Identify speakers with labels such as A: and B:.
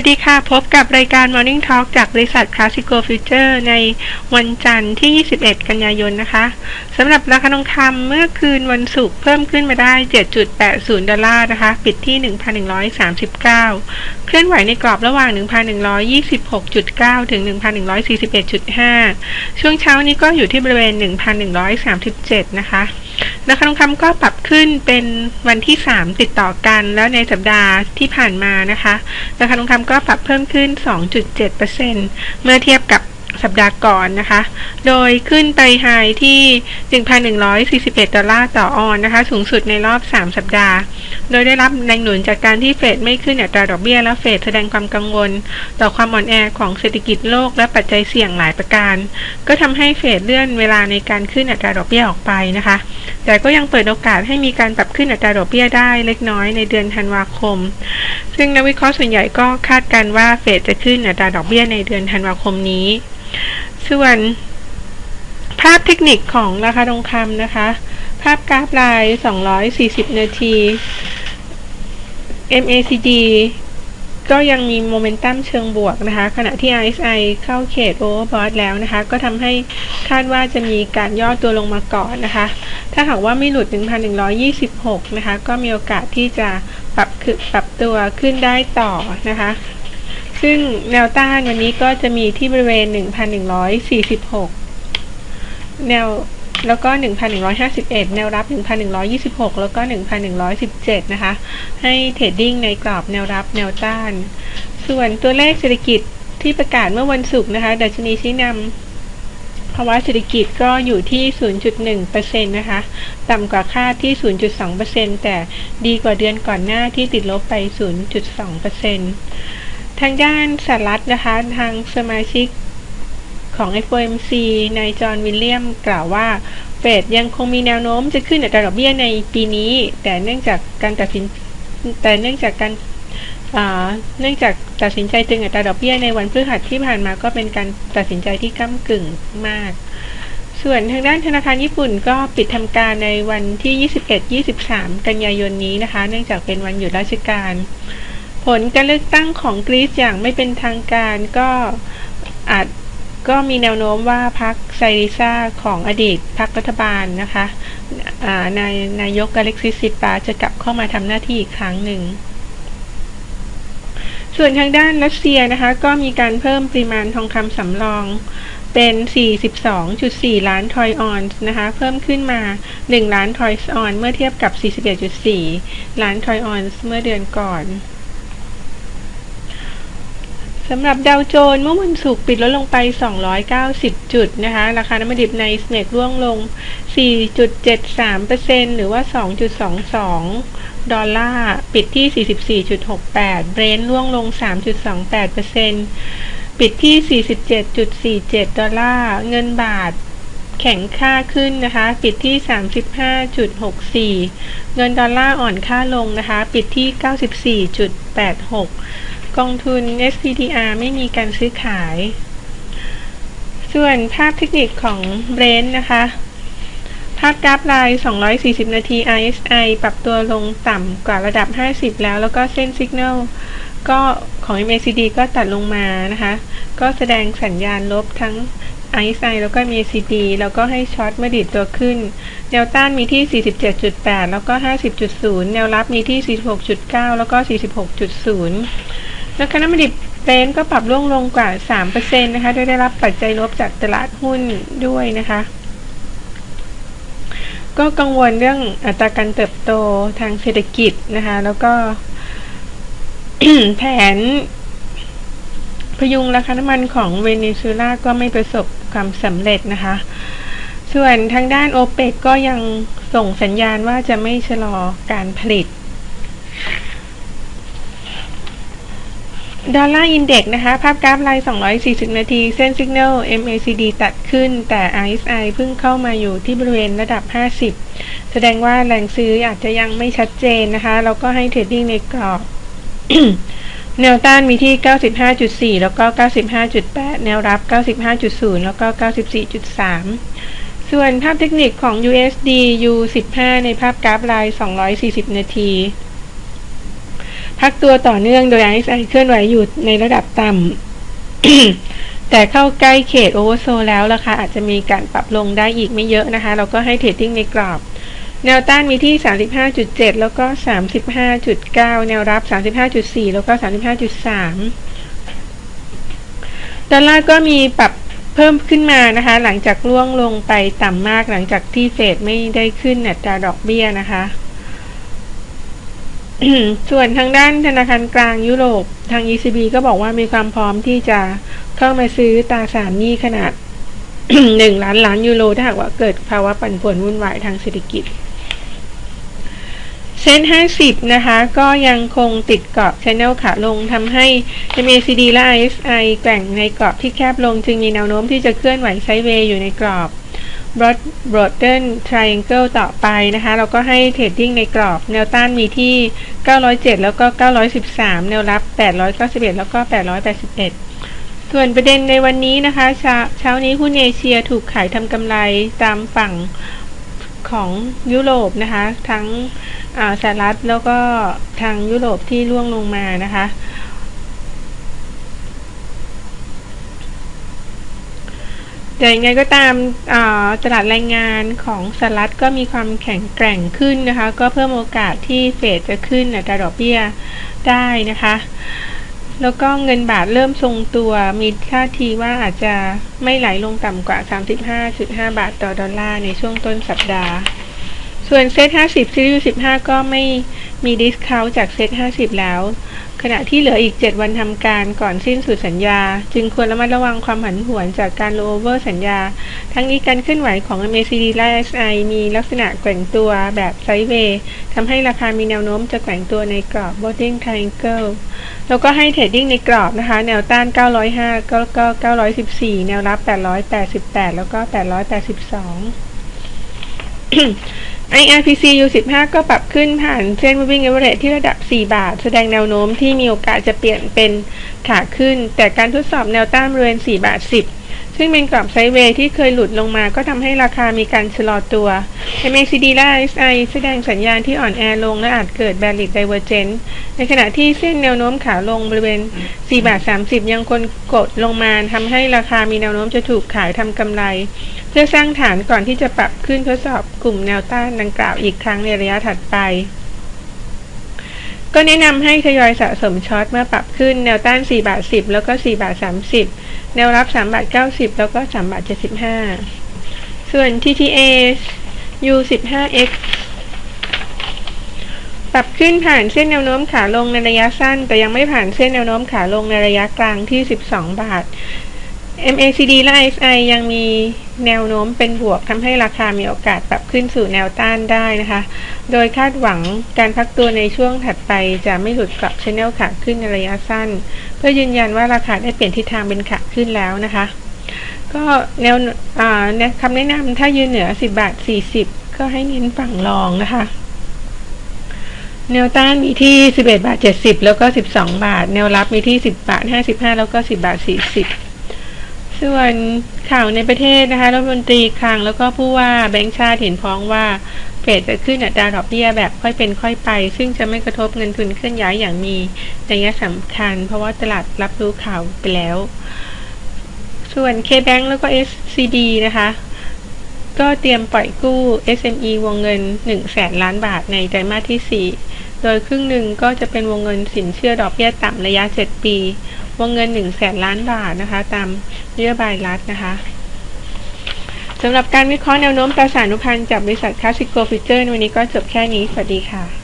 A: วัสดีค่ะ พบกับรายการ Morning Talk จากบริษัท Classico Future ในวันจันทร์ที่ 21 กันยายนนะคะสำหรับราคาทองคำเมื่อคืนวันศุกร์เพิ่มขึ้นมาได้ 7.80 ดอลลาร์นะคะ ปิดที่ 1,139 เคลื่อนไหวในกรอบระหว่าง 1,126.9 ถึง 1,141.5 ช่วงเช้านี้ก็อยู่ที่บริเวณ 1,137 นะคะ ราคาทองคำก็ปรับขึ้นเป็นวันที่ 3 ติดต่อกัน แล้วในสัปดาห์ที่ผ่านมานะคะ ราคาทองคำก็ปรับเพิ่มขึ้น 2.7%เมื่อเทียบกับ สัปดาห์ก่อนนะคะ โดยขึ้นไปไฮที่ 1,141 ดอลลาร์ต่อออนนะคะ สูงสุดในรอบ 3 สัปดาห์ โดยได้รับแรงหนุนจากการที่เฟดไม่ขึ้นอัตราดอกเบี้ยและเฟดแสดงความกังวล ต่อความอ่อนแอของเศรษฐกิจโลกและปัจจัยเสี่ยงหลายประการ ก็ทำให้เฟดเลื่อนเวลาในการขึ้นอัตราดอกเบี้ยออกไปนะคะ แต่ก็ยังเปิดโอกาสให้มีการปรับขึ้นอัตราดอกเบี้ยได้เล็กน้อยในเดือนธันวาคม ซึ่งนักวิเคราะห์ส่วนใหญ่ก็คาดการว่าเฟดจะขึ้นอัตราดอกเบี้ยในเดือนธันวาคมนี้ส่วนภาพเทคนิคของราคาทองคำนะคะ ภาพกราฟลาย 240 นาที MACD ก็ยังมีโมเมนตัมเชิงบวกนะคะ ขณะที่ RSI เข้าเขตโอเวอร์บอทแล้วนะคะ ก็ทำให้คาดว่าจะมีการย่อตัวลงมาก่อนนะคะ ถ้าหากว่าไม่หลุด 1,126 นะคะ ก็มีโอกาสที่จะปรับคือปรับตัวขึ้นได้ต่อนะคะ ซึ่งแนวต้านวันนี้ก็จะมีที่บริเวณ 1,146 แนวแล้วก็ 1,151 แนวรับ 1,126 แล้วก็ 1,117 นะคะ ให้เทรดดิ้งในกรอบแนวรับแนวต้าน ส่วนตัวเลขเศรษฐกิจที่ประกาศเมื่อวันศุกร์นะคะ ดัชนีชี้นำภาวะเศรษฐกิจก็อยู่ที่ 0.1%นะคะ ต่ำกว่าคาดที่ 0.2%แต่ดีกว่าเดือนก่อนหน้าที่ติดลบไป 0.2% ทางด้านสหรัฐนะคะ ทางสมาชิกของ FOMC นายจอห์นวิลเลียมกล่าวว่า เฟดยังคงมีแนวโน้มจะขึ้นอัตราดอกเบี้ยในปีนี้ แต่เนื่องจากการตัดสินแต่เนื่องจากการเนื่องจากตัดสินใจตึงอัตราดอกเบี้ยในวันพฤหัสที่ผ่านมาก็เป็นการตัดสินใจที่ก้ากึ่งมาก ส่วนทางด้านธนาคารญี่ปุ่นก็ปิดทำการในวันที่ 21-23 กันยายนนี้นะคะ เนื่องจากเป็นวันหยุดราชการ ผลการเลือกตั้งของกรีซอย่างไม่เป็นทางการก็อาจก็มีแนวโน้มว่าพรรคไซริซาของอดีตพรรครัฐบาลนะคะนายนายกกาเล็กซิสิปาจะกลับเข้ามาทำหน้าที่อีกครั้งหนึ่ง ส่วนทางด้านรัสเซียนะคะก็มีการเพิ่มปริมาณทองคำสำรองเป็น 42.4 ล้านทอยออนส์นะคะ เพิ่มขึ้นมา 1 ล้านทอยออน เมื่อเทียบกับ 41.4 ล้านทอยออนส์เมื่อเดือนก่อน สำหรับดาวโจนส์เมื่อวันศุกร์ปิดลดลงไป 290 จุดนะคะ ราคาน้ำมันดิบในสเนกร่วงลง 4.73%หรือว่า 2.22 ดอลลาร์ ปิดที่ 44.68 เบรนท์ร่วงลง 3.28%ปิดที่ 47.47 ดอลลาร์ เงินบาทแข็งค่าขึ้นนะคะ ปิดที่ 35.64 เงินดอลลาร์อ่อนค่าลงนะคะ ปิดที่ 94.86 กองทุน SPDR ไม่มีการซื้อขาย ส่วนภาพเทคนิคของเบรนท์นะคะ ภาพกราฟลาย 240 นาที RSI ปรับตัวลงต่ำกว่าระดับ 50 แล้ว แล้วก็เส้นสัญญาณก็ของ MACD ก็ตัดลงมานะคะ ก็แสดงสัญญาณลบทั้ง RSI แล้วก็ MACD แล้วก็ให้ช็อตเมื่อดีดตัวขึ้น แนวต้านมีที่ 47.8 แล้วก็ 50.0 แนวรับมีที่ 46.9 แล้วก็ 46.0 แล้วคณะบดิบเรนก็ปรับร่วงลงกว่า 3%นะคะโดยได้รับปัจจัยลบจากตลาดหุ้นด้วยนะคะ ก็กังวลเรื่องอัตราการเติบโตทางเศรษฐกิจนะคะ แล้วก็แผนพยุงราคาน้ำมันของเวเนซุเอลาก็ไม่ประสบความสำเร็จนะคะ ส่วนทางด้านโอเปกก็ยังส่งสัญญาณว่าจะไม่ชะลอการผลิต ดอลลาร์อินเด็กนะคะ ภาพกราฟลาย 240 นาที เส้นสัญญาณ MACD ตัดขึ้น แต่ RSI เพิ่งเข้ามาอยู่ที่บริเวณระดับ 50 แสดงว่าแรงซื้ออาจจะยังไม่ชัดเจนนะคะ แล้วก็ให้เทรดดิ้งในกรอบ แนวต้านมีที่ 95.4 แล้วก็ 95.8 แนวรับ 95.0 แล้วก็ 94.3 ส่วนภาพเทคนิคของ USD U15 ในภาพกราฟลาย 240 นาที พักตัวต่อเนื่องโดย RSI เคลื่อนไหวอยู่ในระดับต่ำ แต่เข้าใกล้เขตโอเวอร์โซแล้วราคาอาจจะมีการปรับลงได้อีกไม่เยอะนะคะ เราก็ให้เทรดดิ้งในกรอบ แนวต้านมีที่ 35.7 แล้วก็ 35.9 แนวรับ 35.4 แล้วก็ 35.3 ดอลลาร์ก็มีปรับเพิ่มขึ้นมานะคะ หลังจากล่วงลงไปต่ำมากหลังจากที่เฟดไม่ได้ขึ้นอัตราดอกเบี้ยนะคะ ส่วนทางด้านธนาคารกลางยุโรป ทาง ECB ก็บอกว่ามีความพร้อมที่จะเข้ามาซื้อตราสารหนี้ขนาดหนึ่งล้านล้านยูโรถ้าหากว่าเกิดภาวะปั่นป่วนวุ่นวายทางเศรษฐกิจเซ็น50นะคะ ก็ยังคงติดกรอบ Channel ขาลงทำให้ MACD และ RSI แกว่งในกรอบที่แคบลงจึงมีแนวโน้มที่จะเคลื่อนไหวไซด์เวย์อยู่ในกรอบ Broaden Triangle ต่อไปนะคะ เราก็ให้เทรดดิ้งในกรอบ แนวต้านมีที่ 907 แล้วก็ 913 แนวรับ 891 แล้วก็ 881 ส่วนประเด็นในวันนี้นะคะ เช้าเช้านี้หุ้นเอเชียถูกขายทำกำไรตามฝั่งของยุโรปนะคะ ทั้งสหรัฐแล้วก็ทางยุโรปที่ร่วงลงมานะคะ แต่ยังไงก็ตามตลาดแรงงานของสหรัฐก็มีความแข็งแกร่งขึ้นนะคะ ก็เพิ่มโอกาสที่เฟดจะขึ้นอัตราดอกเบี้ยได้นะคะ แล้วก็เงินบาทเริ่มทรงตัวมีท่าทีว่าอาจจะไม่ไหลลงต่ำกว่า 35.5 บาทต่อดอลลาร์ในช่วงต้นสัปดาห์ ส่วนเซต50 ซีรีส์15 ก็ไม่มีดิสคาวจากเซต50 แล้ว ขณะที่เหลืออีก 7 วันทำการก่อนสิ้นสุดสัญญา จึงควรระมัดระวังความผันผวนจากการโลเวอร์สัญญา ทั้งนี้การเคลื่อนไหวของ MACD และ SI มีลักษณะแกว่งตัวแบบไซด์เวย์ทำให้ราคามีแนวโน้มจะแกว่งตัวในกรอบ Bottom Triangle แล้วก็ให้เทรดดิ้งในกรอบนะคะ แนวต้าน 905 ก็ก็ 914 แนวรับ 888 แล้วก็ 882 IRPC U15 ก็ปรับขึ้นผ่านเส้น moving average ที่ระดับ 4 บาท แสดงแนวโน้มที่มีโอกาสจะเปลี่ยนเป็นขาขึ้น แต่การทดสอบแนวต้านบริเวณ 4 บาท 10 ซึ่งเป็นกรอบไซด์เวย์ที่เคยหลุดลงมาก็ทำให้ราคามีการชะลอตัว MACD และ RSI แสดงสัญญาณที่อ่อนแอลงและอาจเกิด bearish divergence ในขณะที่เส้นแนวโน้มขาลงบริเวณ 4 บาท 30 ยังคงกดลงมาทำให้ราคามีแนวโน้มจะถูกขายทำกำไร เพื่อสร้างฐานก่อนที่จะปรับขึ้นทดสอบกลุ่มแนวต้านดังกล่าวอีกครั้งในระยะถัดไป ก็แนะนำให้ทยอยสะสมช็อตเมื่อปรับขึ้นแนวต้าน4บาท10 แล้วก็4บาท30 แนวรับ3บาท90 แล้วก็3บาท75 ส่วน TTA U15X ปรับขึ้นผ่านเส้นแนวโน้มขาลงในระยะสั้น แต่ยังไม่ผ่านเส้นแนวโน้มขาลงในระยะกลางที่ 12 บาท MACD และ RSI ยังมีแนวโน้มเป็นบวกทำให้ราคามีโอกาสปรับขึ้นสู่แนวต้านได้นะคะ โดยคาดหวังการพักตัวในช่วงถัดไปจะไม่หลุดกรอบชแนลขาขึ้นในระยะสั้น เพื่อยืนยันว่าราคาได้เปลี่ยนทิศทางเป็นขาขึ้นแล้วนะคะ ก็แนวคำแนะนำถ้ายืนเหนือ 10 บาท 40 ก็ให้เน้นฝั่งรองนะคะแนวต้านมีที่ 11 บาท 70 แล้วก็ 12 บาท แนวรับมีที่ 10 บาท 55 แล้วก็ 10 บาท 40 ส่วนข่าวในประเทศนะคะรัฐมนตรีคลังแล้วก็ผู้ว่าแบงก์ชาติเห็นพ้องว่าเฟดจะขึ้นอัตราดอกเบี้ยแบบค่อยเป็นค่อยไป ซึ่งจะไม่กระทบเงินทุนเคลื่อนย้ายอย่างมีนัยสำคัญ เพราะว่าตลาดรับรู้ข่าวไปแล้ว ส่วน K-Bank แล้วก็ SCB นะคะ ก็เตรียมปล่อยกู้ SME วงเงิน1แสนล้านบาทในไตรมาสที่ 4 โดยครึ่งหนึ่งก็จะเป็นวงเงินสินเชื่อดอกเบี้ยต่ำระยะ 7 ปี วงเงิน1แสนล้านบาทนะคะ ตามนโยบายรัฐนะคะสำหรับการวิเคราะห์แนวโน้มตราสารนุพันธ์จากบริษัทคาสิโกฟิเจอร์วันนี้ก็จบแค่นี้ สวัสดีค่ะ